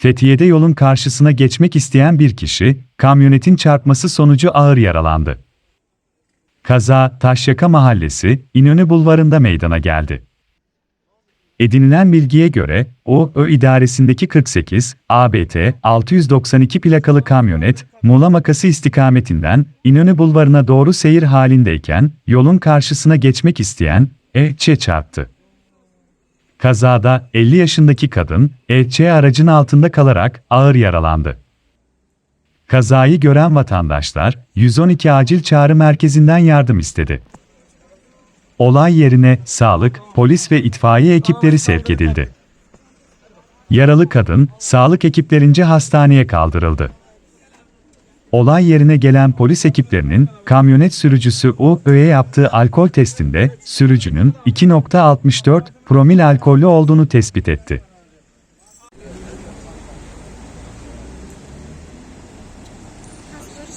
Fethiye'de yolun karşısına geçmek isteyen bir kişi, kamyonetin çarpması sonucu ağır yaralandı. Kaza, Taşyaka Mahallesi, İnönü Bulvarı'nda meydana geldi. Edinilen bilgiye göre, o, Ö idaresindeki 48, ABT, 692 plakalı kamyonet, Muğla Makası istikametinden İnönü Bulvarı'na doğru seyir halindeyken, yolun karşısına geçmek isteyen, E.Ç. çarptı. Kazada 50 yaşındaki kadın, E.Ç. aracın altında kalarak ağır yaralandı. Kazayı gören vatandaşlar, 112 acil çağrı merkezinden yardım istedi. Olay yerine sağlık, polis ve itfaiye ekipleri sevk edildi. Yaralı kadın, sağlık ekiplerince hastaneye kaldırıldı. Olay yerine gelen polis ekiplerinin kamyonet sürücüsü UÖ'ye yaptığı alkol testinde sürücünün 2.64 promil alkollü olduğunu tespit etti.